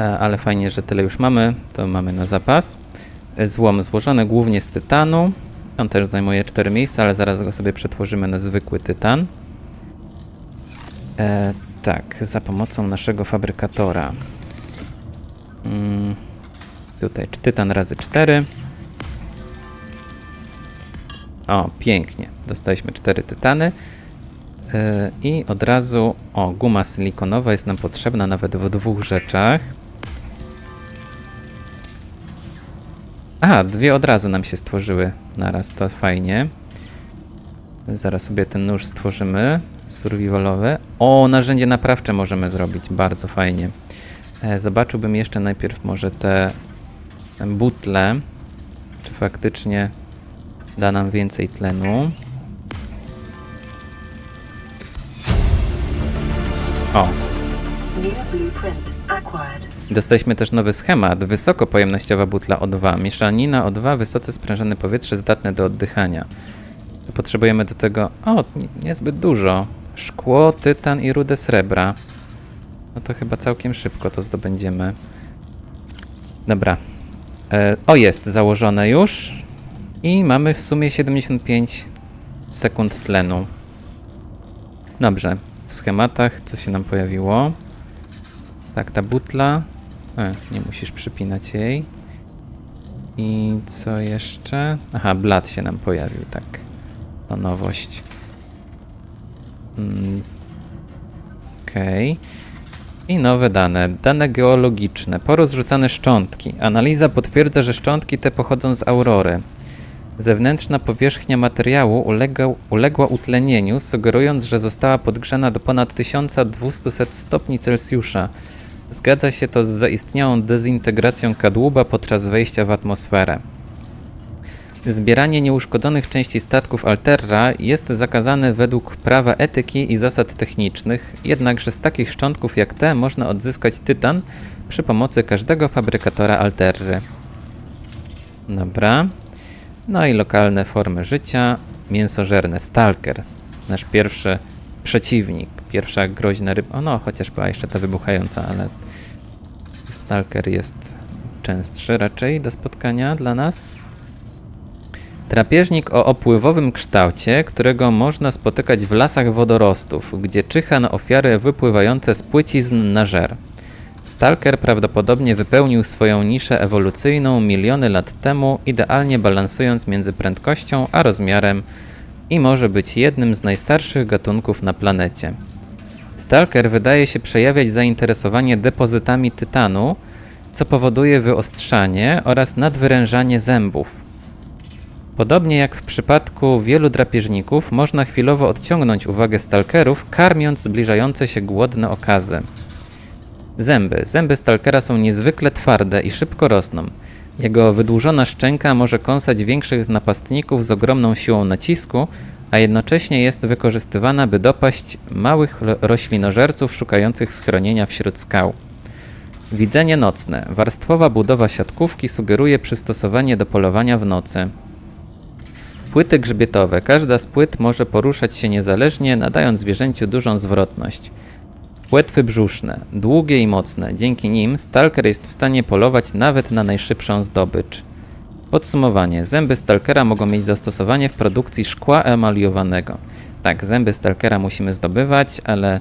E, ale fajnie, że tyle już mamy, to mamy na zapas. E, Złom złożony głównie z tytanu. On też zajmuje 4 miejsca, ale zaraz go sobie przetworzymy na zwykły tytan. E, tak, za pomocą naszego fabrykatora. Mm, tutaj tytan razy 4. O, pięknie. Dostaliśmy 4 tytany. E, I od razu, o, guma silikonowa jest nam potrzebna nawet w dwóch rzeczach. Aha, dwie od razu nam się stworzyły naraz, to fajnie. Zaraz sobie ten nóż stworzymy, survivalowy. O, narzędzie naprawcze możemy zrobić, bardzo fajnie. E, zobaczyłbym jeszcze najpierw może te butle, czy faktycznie da nam więcej tlenu. O, New blueprint acquired. Dostaliśmy też nowy schemat. Wysokopojemnościowa butla O2. Mieszanina O2, wysoce sprężone powietrze, zdatne do oddychania. Potrzebujemy do tego... O, nie- niezbyt dużo. Szkło, tytan i rudę srebra. No to chyba całkiem szybko to zdobędziemy. Dobra. E, o, jest założone już. I mamy w sumie 75 sekund tlenu. Dobrze. W schematach co się nam pojawiło? Tak, ta butla. E, nie musisz przypinać jej. I co jeszcze? Aha, blat się nam pojawił, tak. To nowość. Mm. Okej. I nowe dane. Dane geologiczne. Porozrzucane szczątki. Analiza potwierdza, że szczątki te pochodzą z aurory. Zewnętrzna powierzchnia materiału uległa utlenieniu, sugerując, że została podgrzana do ponad 1200 stopni Celsjusza. Zgadza się to z zaistniałą dezintegracją kadłuba podczas wejścia w atmosferę. Zbieranie nieuszkodzonych części statków Alterra jest zakazane według prawa etyki i zasad technicznych, jednakże z takich szczątków jak te można odzyskać tytan przy pomocy każdego fabrykatora Alterry. Dobra. No i lokalne formy życia. Mięsożerne Stalker. Nasz pierwszy przeciwnik. Pierwsza groźna ryba. No, chociaż była jeszcze ta wybuchająca, ale Stalker jest częstszy raczej do spotkania dla nas. Drapieżnik o opływowym kształcie, którego można spotykać w lasach wodorostów, gdzie czyha na ofiary wypływające z płycizn na żer. Stalker prawdopodobnie wypełnił swoją niszę ewolucyjną miliony lat temu, idealnie balansując między prędkością a rozmiarem i może być jednym z najstarszych gatunków na planecie. Stalker wydaje się przejawiać zainteresowanie depozytami tytanu, co powoduje wyostrzanie oraz nadwyrężanie zębów. Podobnie jak w przypadku wielu drapieżników, można chwilowo odciągnąć uwagę stalkerów, karmiąc zbliżające się głodne okazy. Zęby. Zęby stalkera są niezwykle twarde i szybko rosną. Jego wydłużona szczęka może kąsać większych napastników z ogromną siłą nacisku, a jednocześnie jest wykorzystywana, by dopaść małych ro- roślinożerców szukających schronienia wśród skał. Widzenie nocne. Warstwowa budowa siatkówki sugeruje przystosowanie do polowania w nocy. Płyty grzbietowe. Każda z płyt może poruszać się niezależnie, nadając zwierzęciu dużą zwrotność. Płetwy brzuszne, długie i mocne. Dzięki nim stalker jest w stanie polować nawet na najszybszą zdobycz. Podsumowanie. Zęby stalkera mogą mieć zastosowanie w produkcji szkła emaliowanego. Tak, zęby stalkera musimy zdobywać, ale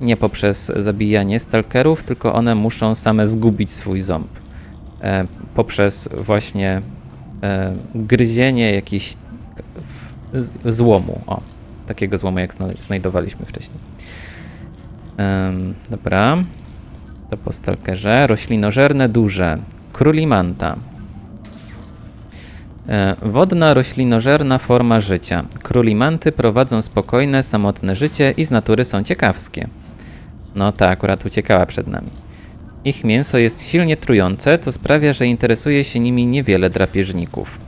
nie poprzez zabijanie stalkerów, tylko one muszą same zgubić swój ząb. E, poprzez właśnie e, gryzienie jakichś złomu. O, takiego złomu jak zna- znajdowaliśmy wcześniej. Em, dobra. To po stalkerze. Roślinożerne duże. Królimanta. E, Wodna roślinożerna forma życia. Królimanty prowadzą spokojne, samotne życie i z natury są ciekawskie. No ta akurat uciekała przed nami. Ich mięso jest silnie trujące, co sprawia, że interesuje się nimi niewiele drapieżników.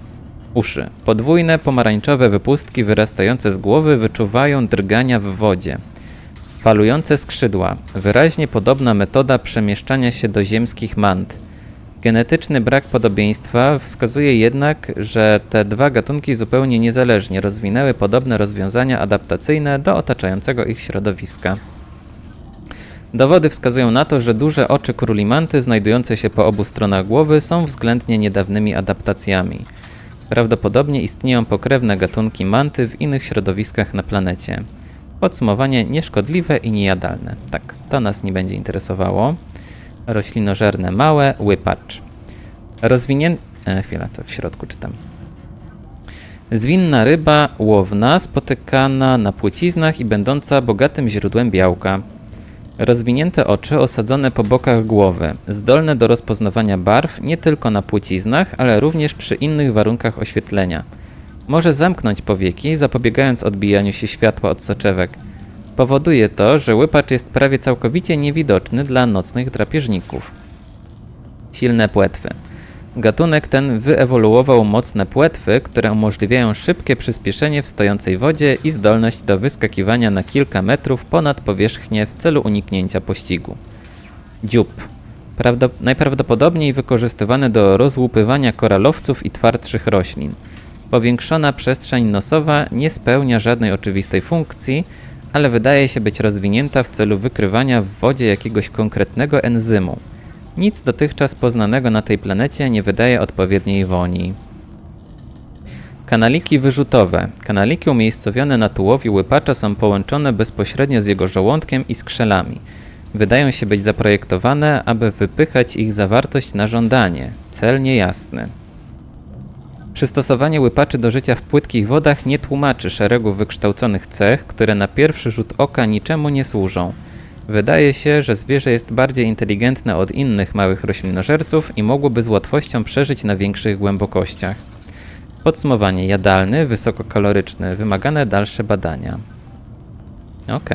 Uszy. Podwójne, pomarańczowe wypustki wyrastające z głowy wyczuwają drgania w wodzie. Falujące skrzydła. Wyraźnie podobna metoda przemieszczania się do ziemskich mant. Genetyczny brak podobieństwa wskazuje jednak, że te dwa gatunki zupełnie niezależnie rozwinęły podobne rozwiązania adaptacyjne do otaczającego ich środowiska. Dowody wskazują na to, że duże oczy króli manty znajdujące się po obu stronach głowy są względnie niedawnymi adaptacjami. Prawdopodobnie istnieją pokrewne gatunki manty w innych środowiskach na planecie. Podsumowanie nieszkodliwe i niejadalne. Tak, to nas nie będzie interesowało. Roślinożerne małe, łypacz. Rozwinięte... E, chwila, to w środku czytam. Zwinna ryba łowna, spotykana na płciznach i będąca bogatym źródłem białka. Rozwinięte oczy osadzone po bokach głowy, zdolne do rozpoznawania barw nie tylko na płciznach, ale również przy innych warunkach oświetlenia. Może zamknąć powieki, zapobiegając odbijaniu się światła od soczewek. Powoduje to, że łypacz jest prawie całkowicie niewidoczny dla nocnych drapieżników. Silne płetwy. Gatunek ten wyewoluował mocne płetwy, które umożliwiają szybkie przyspieszenie w stojącej wodzie i zdolność do wyskakiwania na kilka metrów ponad powierzchnię w celu uniknięcia pościgu. Dziób. Prawdo- najprawdopodobniej wykorzystywany do rozłupywania koralowców i twardszych roślin. Powiększona przestrzeń nosowa nie spełnia żadnej oczywistej funkcji, ale wydaje się być rozwinięta w celu wykrywania w wodzie jakiegoś konkretnego enzymu. Nic dotychczas poznanego na tej planecie nie wydaje odpowiedniej woni. Kanaliki wyrzutowe. Kanaliki umiejscowione na tułowiu łypacza są połączone bezpośrednio z jego żołądkiem i skrzelami. Wydają się być zaprojektowane, aby wypychać ich zawartość na żądanie. Cel niejasny. Przystosowanie łypaczy do życia w płytkich wodach nie tłumaczy szeregu wykształconych cech, które na pierwszy rzut oka niczemu nie służą. Wydaje się, że zwierzę jest bardziej inteligentne od innych małych roślinożerców i mogłoby z łatwością przeżyć na większych głębokościach. Podsumowanie jadalny, wysokokaloryczny, wymagane dalsze badania. Ok,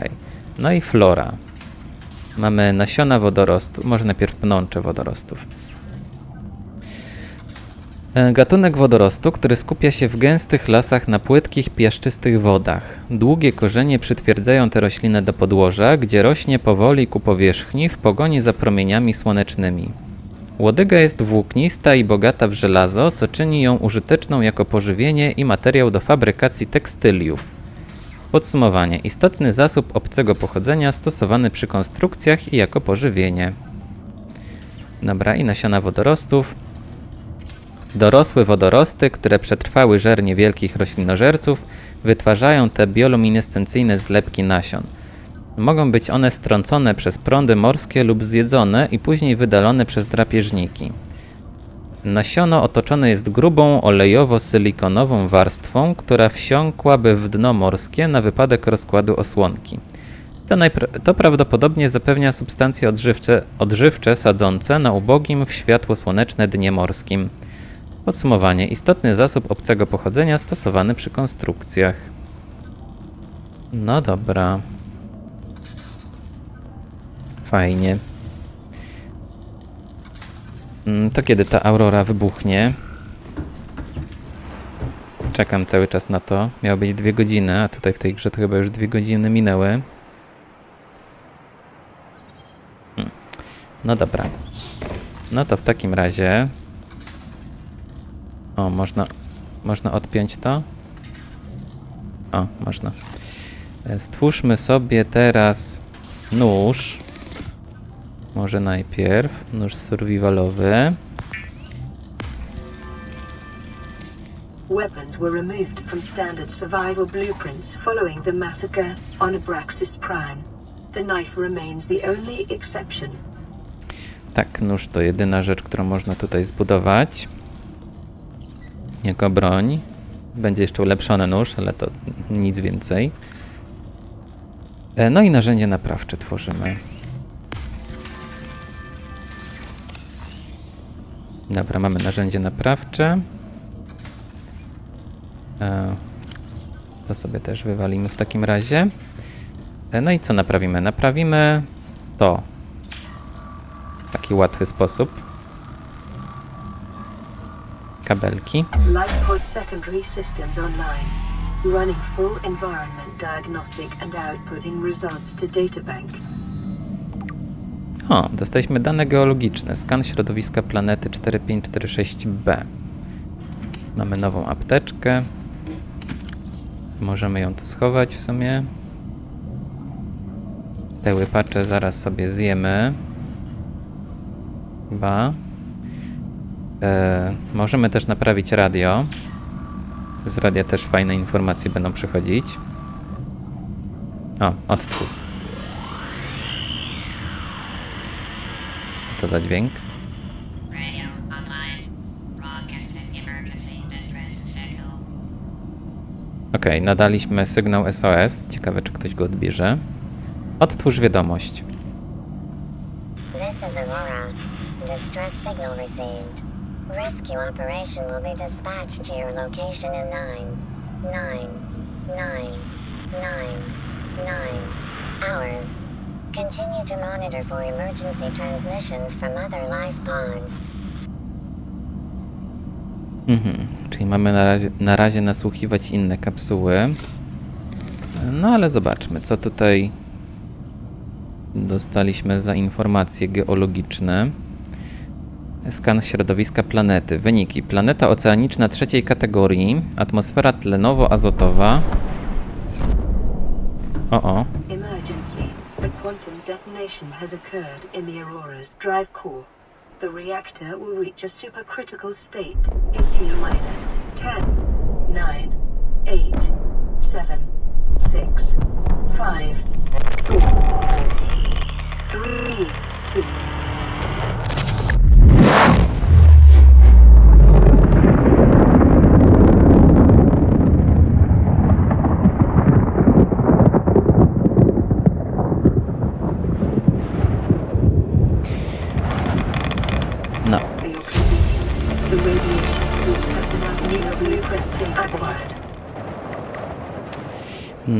no i flora. Mamy nasiona wodorostu, może najpierw pnącze wodorostów. E, Gatunek wodorostu, który skupia się w gęstych lasach na płytkich, piaszczystych wodach. Długie korzenie przytwierdzają tę roślinę do podłoża, gdzie rośnie powoli ku powierzchni w pogoni za promieniami słonecznymi. Łodyga jest włóknista i bogata w żelazo, co czyni ją użyteczną jako pożywienie i materiał do fabrykacji tekstyliów. Podsumowanie. Istotny zasób obcego pochodzenia stosowany przy konstrukcjach i jako pożywienie. Dobra, i nasiona wodorostów. Dorosłe wodorosty, które przetrwały żer niewielkich roślinożerców, wytwarzają te bioluminescencyjne zlepki nasion. Mogą być one strącone przez prądy morskie lub zjedzone i później wydalone przez drapieżniki. Nasiono otoczone jest grubą, olejowo-silikonową warstwą, która wsiąkłaby w dno morskie na wypadek rozkładu osłonki. To, to prawdopodobnie zapewnia substancje odżywcze, odżywcze sadzące na ubogim w światło słoneczne dnie morskim. Podsumowanie. Istotny zasób obcego pochodzenia stosowany przy konstrukcjach. No dobra. Fajnie. Mm, To kiedy ta aurora wybuchnie? Czekam cały czas na to. Miało być dwie godziny, a tutaj w tej grze to chyba już dwie godziny minęły. Hmm. No dobra. No to w takim razie. O, można, można odpiąć to? O, można. E, Stwórzmy sobie teraz nóż. Może najpierw nóż survivalowy. Weapons were removed from standard survival blueprints following the massacre on Abraxas Prime. The knife remains the only exception. Tak, nóż to jedyna rzecz, którą można tutaj zbudować. Jako broń. Będzie jeszcze ulepszony nóż, ale to nic więcej. E, No i narzędzie naprawcze tworzymy. Dobra, mamy narzędzie naprawcze. E, To sobie też wywalimy w takim razie. E, No i co naprawimy? Naprawimy to w taki łatwy sposób. Kabelki. Lightpod secondary systems online. Running full environment diagnostic and outputting results to databank. O, dostaliśmy dane geologiczne. Skan środowiska planety 4546b. Mamy nową apteczkę. Możemy ją tu schować w sumie. Te łypacze zaraz sobie zjemy. Chyba. E, możemy też naprawić radio. Z radia też fajne informacje będą przychodzić. O, odtwór. Co to za dźwięk? Okej, nadaliśmy sygnał SOS. Ciekawe, czy ktoś go odbierze. Odtwórz wiadomość. This is Aurora. Distress signal received. Rescue operation will be dispatched to your location in nine, nine, nine, nine, nine hours. Continue to monitor for emergency transmissions from other life pods. Mhm, czyli mamy na razie, na razie nasłuchiwać inne kapsuły. No ale zobaczmy, co tutaj dostaliśmy za informacje geologiczne. Skan środowiska planety. Wyniki. Planeta oceaniczna trzeciej kategorii. Atmosfera tlenowo-azotowa. O, o. Emergency. A quantum detonation has occurred in the Aurora's drive core. The reactor will reach a supercritical state in T minus 10, 9, 8, 7, 6, 5, 4, 3, 2,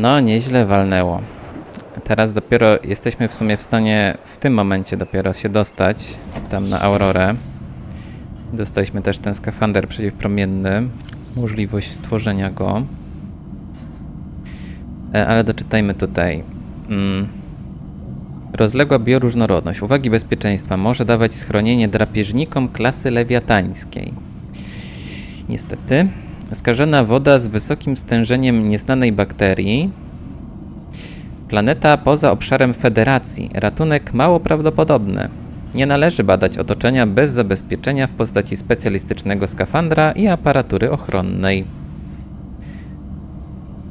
No, nieźle walnęło. Teraz dopiero jesteśmy w sumie w stanie w tym momencie dopiero się dostać tam na Aurorę. Dostaliśmy też ten skafander przeciwpromienny, możliwość stworzenia go. E, Ale doczytajmy tutaj. Mm. Rozległa bioróżnorodność. Uwagi bezpieczeństwa może dawać schronienie drapieżnikom klasy lewiatańskiej. Niestety. Skażona woda z wysokim stężeniem nieznanej bakterii. Planeta poza obszarem Federacji. Ratunek mało prawdopodobny. Nie należy badać otoczenia bez zabezpieczenia w postaci specjalistycznego skafandra i aparatury ochronnej.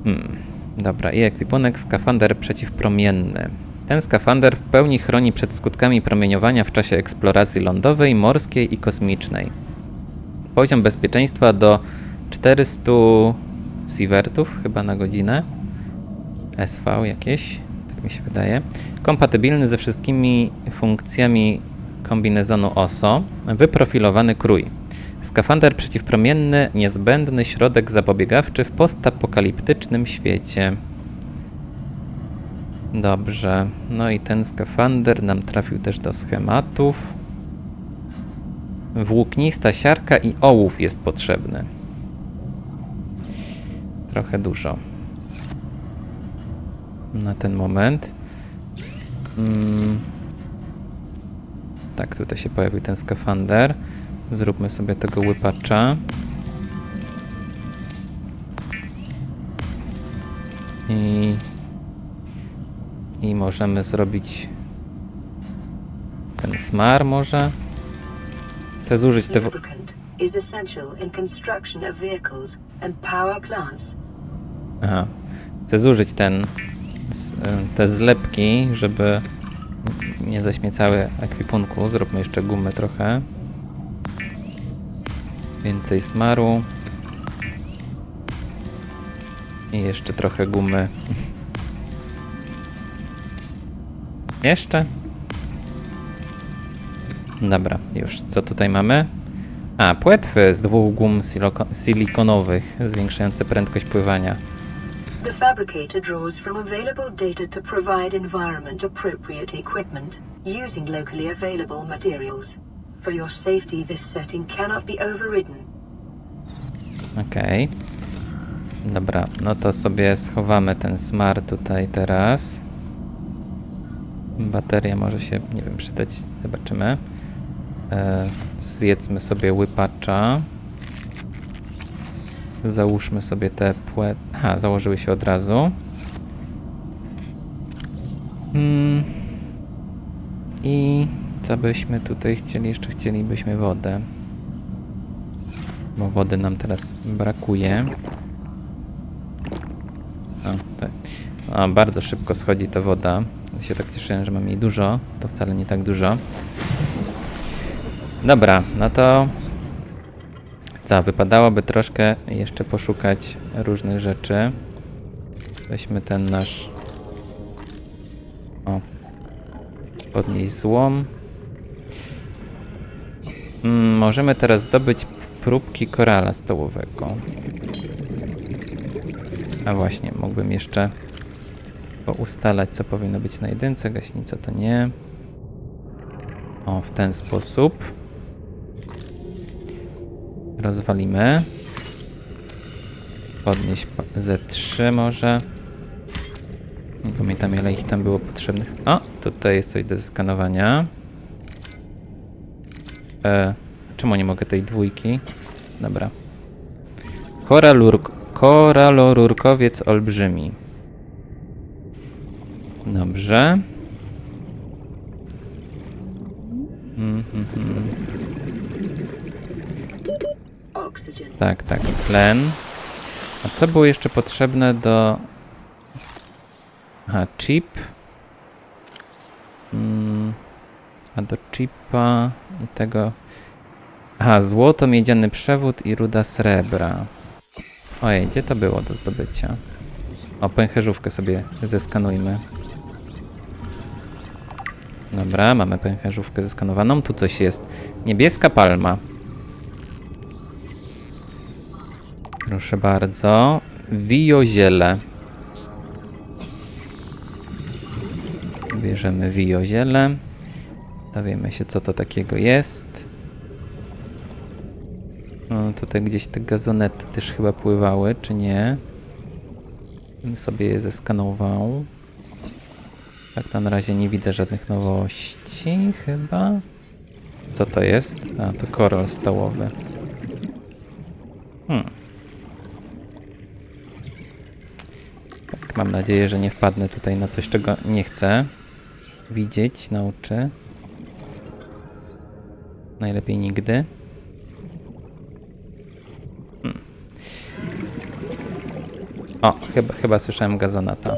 Hmm. Dobra, i ekwipunek skafander przeciwpromienny. Ten skafander w pełni chroni przed skutkami promieniowania w czasie eksploracji lądowej, morskiej i kosmicznej. Poziom bezpieczeństwa do 400 sievertów chyba na godzinę. SV jakieś, tak mi się wydaje. Kompatybilny ze wszystkimi funkcjami kombinezonu OSO. Wyprofilowany krój. Skafander przeciwpromienny, niezbędny środek zapobiegawczy w postapokaliptycznym świecie. Dobrze. No i ten skafander nam trafił też do schematów. Włóknista siarka i ołów jest potrzebny. Trochę dużo. Na ten moment. Mm. Tak, tutaj się pojawił ten skafander. Zróbmy sobie tego łypacza. I, I możemy zrobić ten smar może. Chcę zużyć te... and power plants. Aha. Chcę zużyć ten, te zlepki, żeby nie zaśmiecały ekwipunku. Zróbmy jeszcze gumy trochę. Więcej smaru. I jeszcze trochę gumy. Jeszcze? Dobra, już. Co tutaj mamy? A, płetwy z dwóch gum silikonowych, zwiększające prędkość pływania. The fabricator draws from available data to provide environment appropriate equipment using locally available materials. For your safety, this setting cannot be overridden. Okej. Dobra, no to sobie schowamy ten smar tutaj teraz. Bateria może się, nie wiem, przydać. Zobaczymy. E, zjedzmy sobie łypacza. Załóżmy sobie te płet... Aha, założyły się od razu. Mm. I co byśmy tutaj chcieli? Jeszcze chcielibyśmy wodę. Bo wody nam teraz brakuje. O, tak. O, bardzo szybko schodzi ta woda. Ja się tak cieszyłem, że mam jej dużo. To wcale nie tak dużo. Dobra, no to co, wypadałoby troszkę jeszcze poszukać różnych rzeczy. Weźmy ten nasz. O. Podnieść złom. Mm, możemy teraz zdobyć próbki korala stołowego. A właśnie, mógłbym jeszcze ustalać, co powinno być na jedynce. Gaśnica to nie. O, w ten sposób. Rozwalimy. Podnieść pa- Z3 może. Nie pamiętam ile ich tam było potrzebnych. O, tutaj jest coś do zeskanowania. E, czemu nie mogę tej dwójki? Dobra. Koralurk koralorurkowiec olbrzymi. Dobrze. Mhm, mhm. Tak, tak, tlen. A co było jeszcze potrzebne do... Aha, chip. Mm, a do chipa i tego... Aha, złoto, miedziany przewód i ruda srebra. Ojej, gdzie to było do zdobycia? O, pęcherzówkę sobie zeskanujmy. Dobra, mamy pęcherzówkę zeskanowaną. Tu coś jest. Niebieska palma. Proszę bardzo. Wioziele. Bierzemy wioziele. Dowiemy się, co to takiego jest. No, tutaj gdzieś te gazonety też chyba pływały, czy nie? Bym sobie je zeskanował. Tak, na razie nie widzę żadnych nowości, chyba. Co to jest? A, to koral stołowy. Hmm. Mam nadzieję, że nie wpadnę tutaj na coś, czego nie chcę widzieć na oczy. Najlepiej nigdy. Hmm. O, chyba, chyba słyszałem gazonata.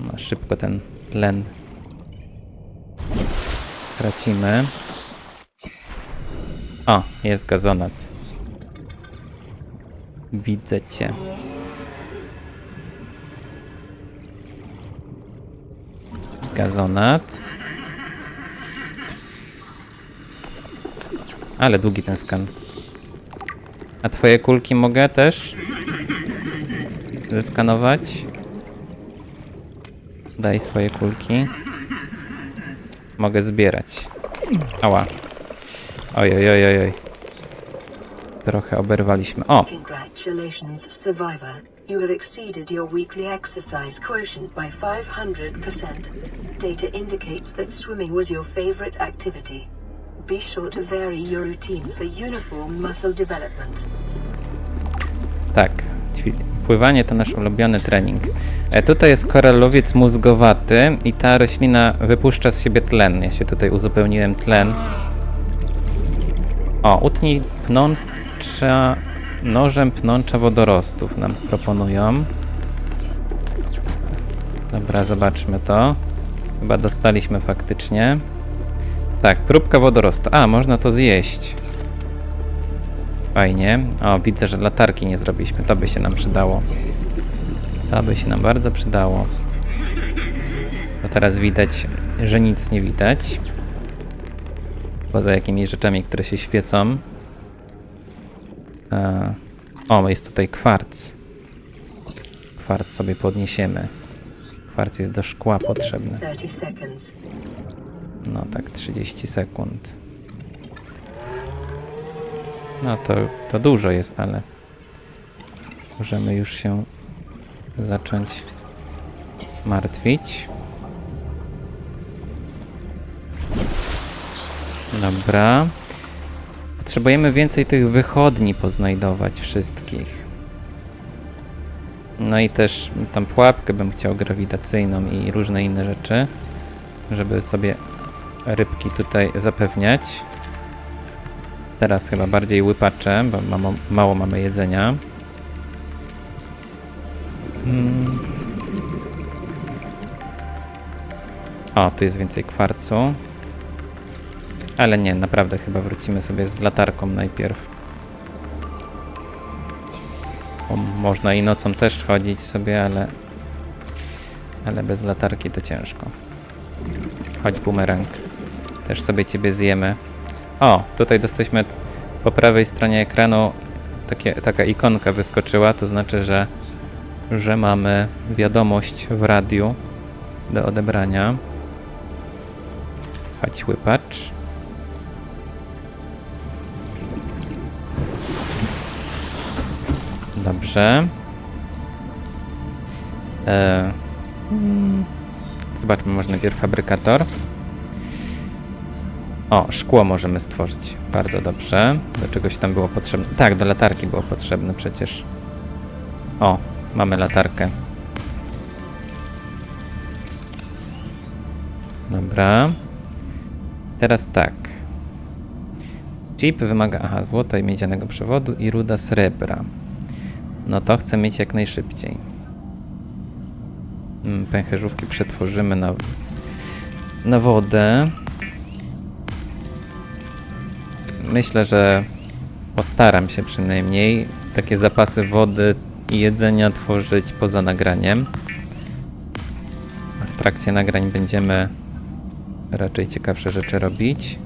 No, szybko ten tlen tracimy. O, jest gazonat. Widzę cię. Gazonat. Ale długi ten skan. A twoje kulki mogę też zeskanować? Daj swoje kulki. Mogę zbierać. Ała. Oj, oj, oj, oj. Trochę oberwaliśmy. O! Survivor. You have exceeded your weekly exercise quotient by 500%. Data indicates that swimming was your favorite activity. Be sure to vary your routine for uniform muscle development. Tak. Pływanie to nasz ulubiony trening. E, tutaj jest koralowiec mózgowaty i ta roślina wypuszcza z siebie tlen. Ja się tutaj uzupełniłem tlen. O, utnij pnącza... Nożem pnącza wodorostów nam proponują. Dobra, zobaczmy to. Chyba dostaliśmy faktycznie. Tak, próbka wodorostu. A, można to zjeść. Fajnie. O, widzę, że latarki nie zrobiliśmy. To by się nam przydało. To by się nam bardzo przydało. Bo teraz widać, że nic nie widać. Poza jakimiś rzeczami, które się świecą. E, o, jest tutaj kwarc. Kwarc sobie podniesiemy. Kwarc jest do szkła potrzebny. 30 seconds. No tak, 30 sekund. No to, to dużo jest, ale możemy już się zacząć martwić. Dobra. Potrzebujemy więcej tych wychodni poznajdować wszystkich. No i też tam pułapkę bym chciał grawitacyjną i różne inne rzeczy, żeby sobie rybki tutaj zapewniać. Teraz chyba bardziej łypacze, bo mamo, mało mamy jedzenia. Mm. O, tu jest więcej kwarcu. Ale nie, naprawdę chyba wrócimy sobie z latarką najpierw. Można i nocą też chodzić sobie, ale ale bez latarki to ciężko. Chodź bumerang. Też sobie ciebie zjemy. O, tutaj dostaliśmy po prawej stronie ekranu takie, taka ikonka wyskoczyła, to znaczy, że, że mamy wiadomość w radiu do odebrania. Chodź łypacz. Dobrze. E, mm, zobaczmy może najpierw fabrykator. O, szkło możemy stworzyć. Bardzo dobrze. Do czegoś tam było potrzebne. Tak, do latarki było potrzebne przecież. O, mamy latarkę. Dobra. Teraz tak. Chip wymaga, aha, złota i miedzianego przewodu i ruda srebra. No to chcę mieć jak najszybciej. Mm, Pęcherzówki przetworzymy na, na wodę. Myślę, że postaram się przynajmniej takie zapasy wody i jedzenia tworzyć poza nagraniem. W trakcie nagrań będziemy raczej ciekawsze rzeczy robić.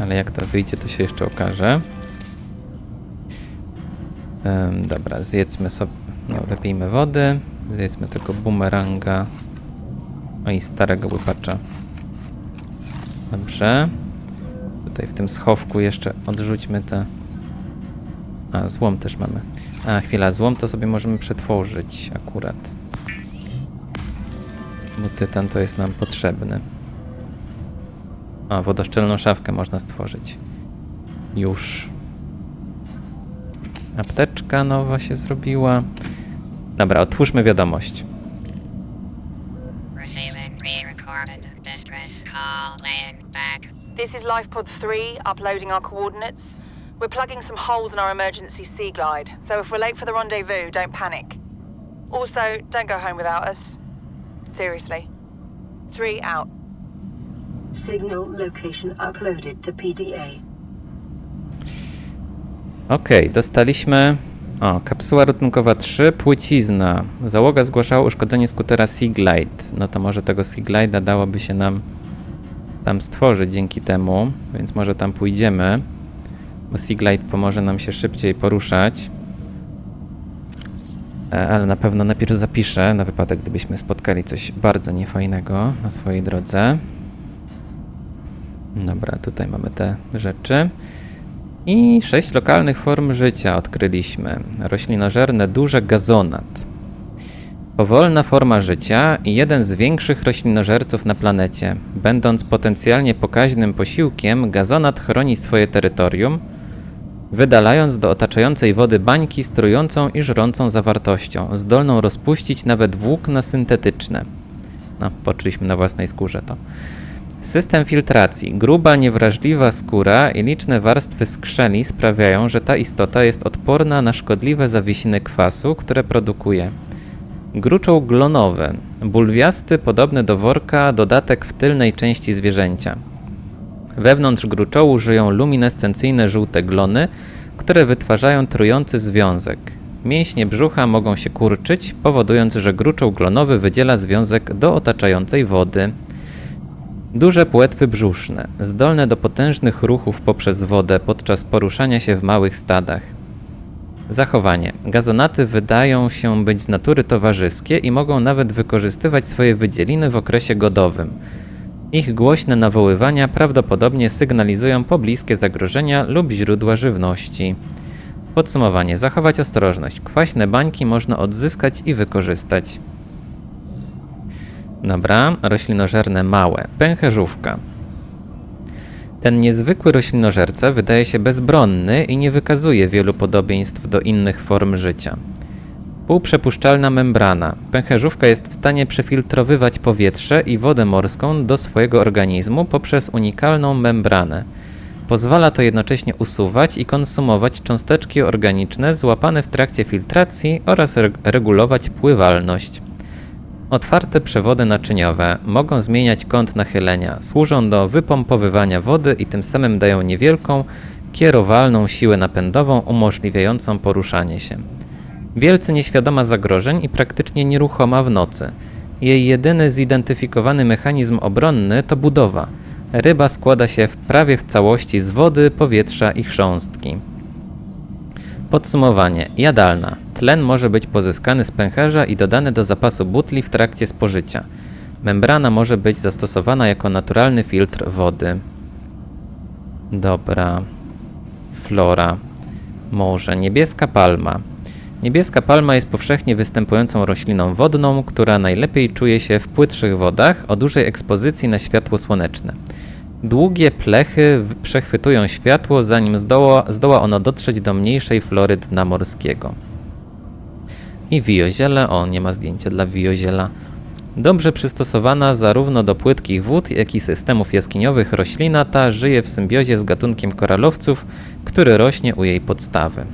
Ale jak to wyjdzie, to się jeszcze okaże. Em, dobra, zjedzmy sobie, no wypijmy wody, zjedzmy tego bumeranga, no i starego łypacza. Dobrze. Tutaj w tym schowku jeszcze odrzućmy te... A, złom też mamy. A, chwila, złom to sobie możemy przetworzyć akurat. Bo tytan to jest nam potrzebny. A, wodoszczelną szafkę można stworzyć. Już. Apteczka nowa się zrobiła. Dobra, otwórzmy wiadomość. This is LifePod 3, uploading our coordinates. We're plugging some holes in our emergency sea glide, so if we're late for the rendezvous, don't panic. Also, don't go home without us. Seriously. Three out. Signal location uploaded to PDA. Okej, dostaliśmy. O, kapsuła ratunkowa 3, płycizna. Załoga zgłaszała uszkodzenie skutera Seaglide. No to może tego Seaglide'a dałoby się nam tam stworzyć dzięki temu, więc może tam pójdziemy, bo Seaglide pomoże nam się szybciej poruszać. E, Ale na pewno najpierw zapiszę, na wypadek gdybyśmy spotkali coś bardzo niefajnego na swojej drodze. Dobra, tutaj mamy te rzeczy. I sześć lokalnych form życia odkryliśmy. Roślinożerne duże gazonat. Powolna forma życia i jeden z większych roślinożerców na planecie. Będąc potencjalnie pokaźnym posiłkiem, gazonat chroni swoje terytorium, wydalając do otaczającej wody bańki z trującą i żrącą zawartością, zdolną rozpuścić nawet włókna syntetyczne. No, poczuliśmy na własnej skórze to. System filtracji. Gruba, niewrażliwa skóra i liczne warstwy skrzeli sprawiają, że ta istota jest odporna na szkodliwe zawiesiny kwasu, które produkuje. Gruczoł glonowy. Bulwiasty, podobny do worka, dodatek w tylnej części zwierzęcia. Wewnątrz gruczołu żyją luminescencyjne żółte glony, które wytwarzają trujący związek. Mięśnie brzucha mogą się kurczyć, powodując, że gruczoł glonowy wydziela związek do otaczającej wody. Duże płetwy brzuszne, zdolne do potężnych ruchów poprzez wodę podczas poruszania się w małych stadach. Zachowanie. Gazonaty wydają się być z natury towarzyskie i mogą nawet wykorzystywać swoje wydzieliny w okresie godowym. Ich głośne nawoływania prawdopodobnie sygnalizują pobliskie zagrożenia lub źródła żywności. Podsumowanie. Zachować ostrożność. Kwaśne bańki można odzyskać i wykorzystać. Dobra, roślinożerne małe. Pęcherzówka. Ten niezwykły roślinożerca wydaje się bezbronny i nie wykazuje wielu podobieństw do innych form życia. Półprzepuszczalna membrana. Pęcherzówka jest w stanie przefiltrowywać powietrze i wodę morską do swojego organizmu poprzez unikalną membranę. Pozwala to jednocześnie usuwać i konsumować cząsteczki organiczne złapane w trakcie filtracji oraz reg- regulować pływalność. Otwarte przewody naczyniowe mogą zmieniać kąt nachylenia, służą do wypompowywania wody i tym samym dają niewielką, kierowalną siłę napędową umożliwiającą poruszanie się. Wielce nieświadoma zagrożeń i praktycznie nieruchoma w nocy. Jej jedyny zidentyfikowany mechanizm obronny to budowa. Ryba składa się w prawie w całości z wody, powietrza i chrząstki. Podsumowanie. Jadalna. Tlen może być pozyskany z pęcherza i dodany do zapasu butli w trakcie spożycia. Membrana może być zastosowana jako naturalny filtr wody. Dobra. Flora. Morze. Niebieska palma. Niebieska palma jest powszechnie występującą rośliną wodną, która najlepiej czuje się w płytszych wodach o dużej ekspozycji na światło słoneczne. Długie plechy przechwytują światło, zanim zdoła, zdoła ono dotrzeć do mniejszej flory dna morskiego. I wioziele, o nie ma zdjęcia dla wioziela. Dobrze przystosowana zarówno do płytkich wód, jak i systemów jaskiniowych roślina ta żyje w symbiozie z gatunkiem koralowców, który rośnie u jej podstawy.